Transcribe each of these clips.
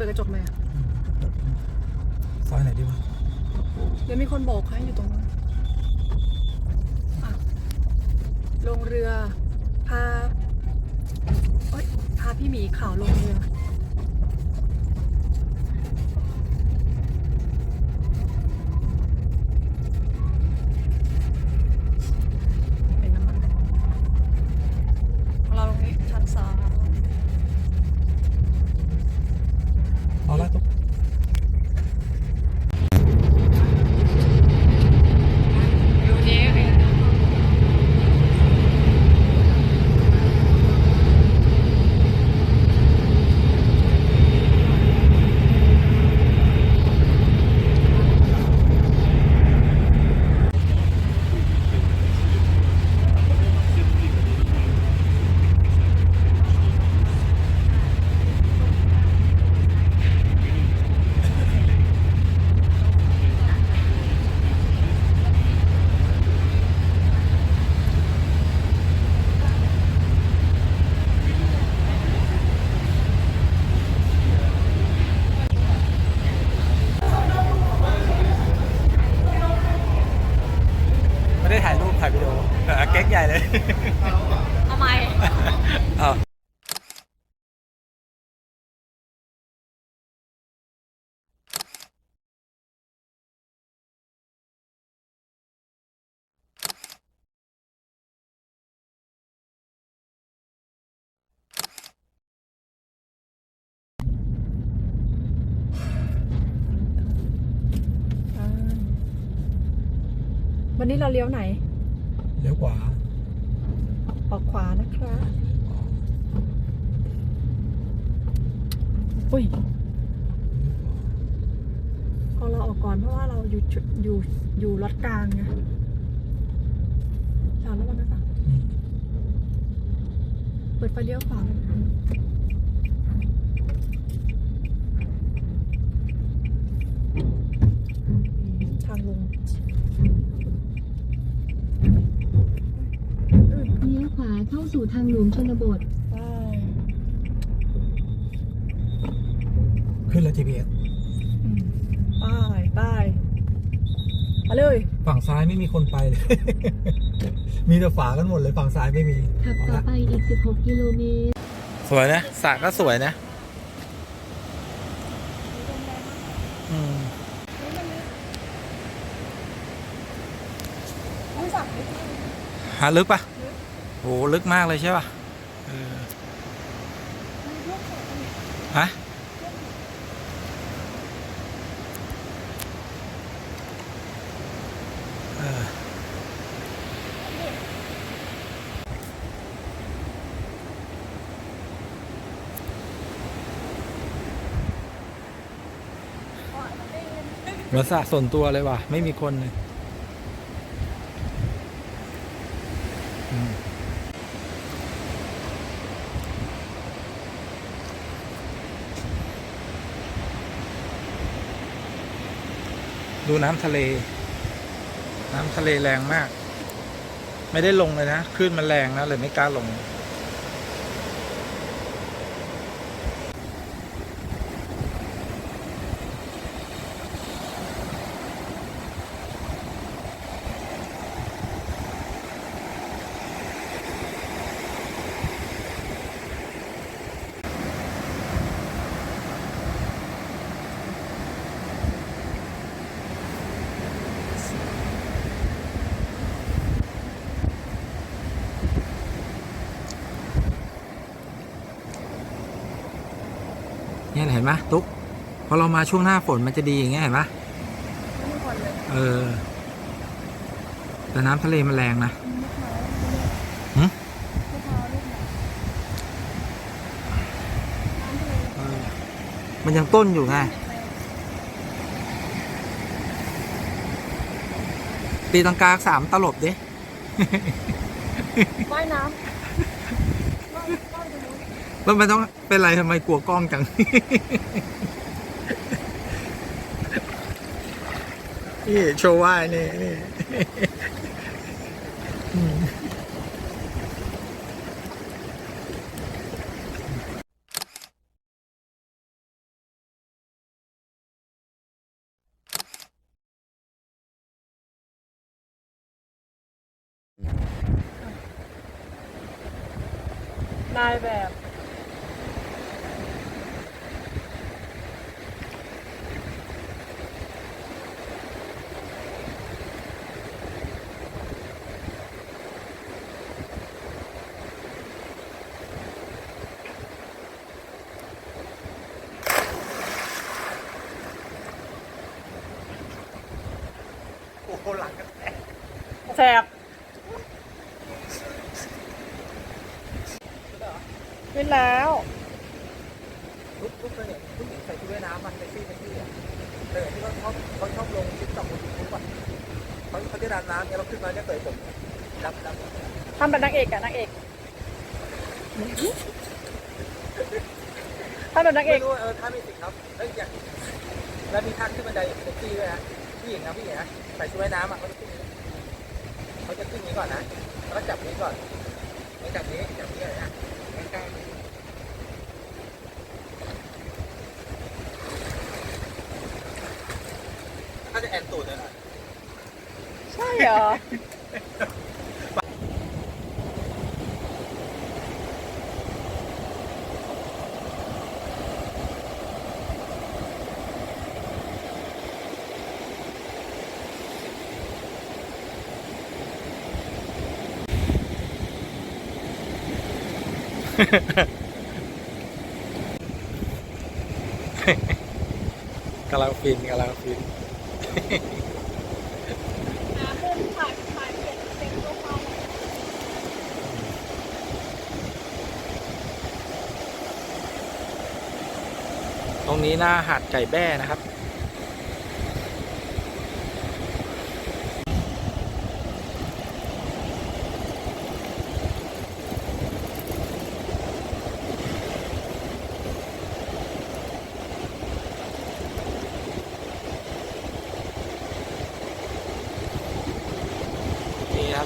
ปิดกระจกไหมอะซอยไหนดีวะเดี๋ยวมีคนโบอกให้อยู่ตรงนั้นอะลงเรือ พาเอ้ยพาพี่หมีข่าวลงเรือ เป็นน้ำมันของเราตรงนี้ชั้นสาม เอาละตุ๊ก ดูนี้เอง ไม่ได้ถ่ายรูปถ่ายวิดีโอแต่ เก๊กใหญ่เลยทำไมอ้าวันนี้เราเลี้ยวไหน เลี้ยวขวา ออกขวานะครับอุ้ยของเราออกก่อนเพราะว่าเราอยู่จุดอยู่อยู่รถกลางไงจอดแล้วกันนะคะอืมเปิดไฟเลี้ยวขวาเลยทางลง เลี้ยวขวา เข้าสู่ทางหลวงชนบทไปขึ้นแล้ว GPS อืมไป้ายป้ายมาเลย ฝั่งซ้ายไม่มีคนไปเลย มีแต่ฝากันหมดเลยฝั่งซ้ายไม่มีขับเอาต่อละไปอีก 16 กิโลเมตร สวยนะสระก็สวยนะอืมอุ้ยสั่งเลยหาลึกปะ โอ้ลึกมากเลยใช่ปะเออฮะเออเหมือนสระส่วนตัวเลยว่ะ ไม่มีคนเลย ดูน้ำทะเล น้ำทะเลแรงมาก ไม่ได้ลงเลยนะคลื่นมันแรงนะเลยไม่กล้าลง ห็นไหมตุ๊กพอเรามาช่วงหน้าฝนมันจะดีอย่างเงี้ยเห็นไหมไม่มีคนเลยเออ แต่น้ำทะเลมันแรงนะหึเออมันยังต้นอยู่ไง ตีตังกาสามตลบดิว่ายน้ำ มันมันต้องเป็นไรทำไมกลัวกล้องจัง นี่โชว์ว่านี่นี่นายแบบ โอ้โหลังกันแตกแสบขึ้นแล้วลุกลุกเลยเนี่ยผู้หญิงใส่ชุดว่ายน้ำมันเซ็กซี่เซ็กซี่อะเออที่เขาชอบเขาชอบลงติ๊กต็อกบนยูทูบอะเขาเขาจะดำน้ำเนี่ยเราขึ้นมาเนี่ยเตยผมดำดำทำเป็นนางเอกอะนางเอกทำเป็นนางเอไม่กรู้เออท่าไม่สิครับแล้วอย่างแล้วมีท่าขึ้นบันไดเซ็กซี่ด้วยนะ ผู้หญิงนะผู้หญิงนะใส่ชุดว่ายน้ำอะเขาจะขึ้นอย่างนี้เขาจะขึ้นอย่างนี้ก่อนนะแล้วก็จับนี้ก่อนแล้วจับนี้จับนี้เลยนะแล้วก็ถ้าจะแอนตูดเลยนะใช่เหรอ กำลังฟินกำลังฟินตรงนี้หน้าหาดไก่แบ้นะครับ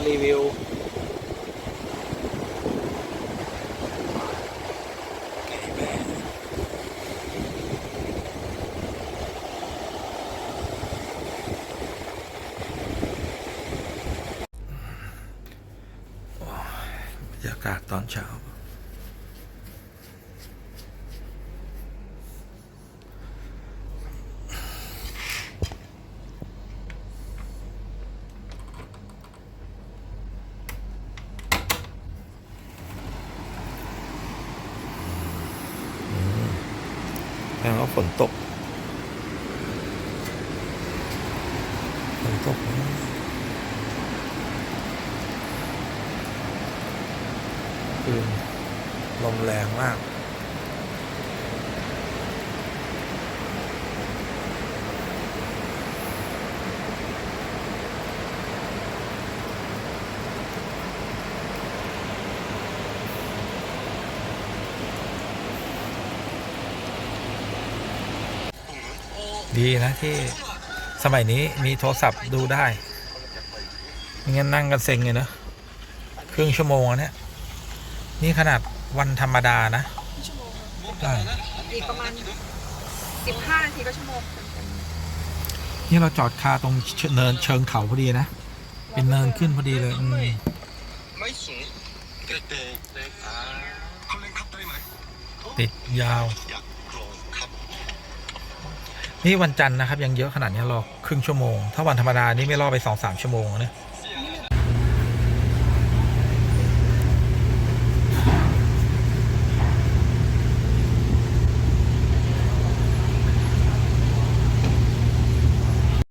นี่นะรีวิ วไก่แบ้บรากาศตอนเช้าแปลว่าฝนตกฝนตกคือลมแรงมาก ดีนะที่สมัยนี้มีโทรศัพท์ดูได้ไม่งั้นนั่งกันเซ็งเลยเนอะครึ่งชั่วโมงอะเนี่ย นี่ขนาดวันธรรมดานะใช่อีกประมาณสิบห้านาทีก็ชั่วโมง นี่เราจอดคาตรงเนินเชิงเขาพอดีนะ เป็นเนินขึ้นพอดีเลยอืมไม่สูงแต่เด็กเด็กอ่าเขาเล่นครับได้ไหมติดยาว อยากลองครับ นี่วันจันทร์นะครับยังเยอะขนาดนี้รอครึ่งชั่วโมง ถ้าวันธรรมดานี่ไม่รอไปสองสามชั่วโมงนะ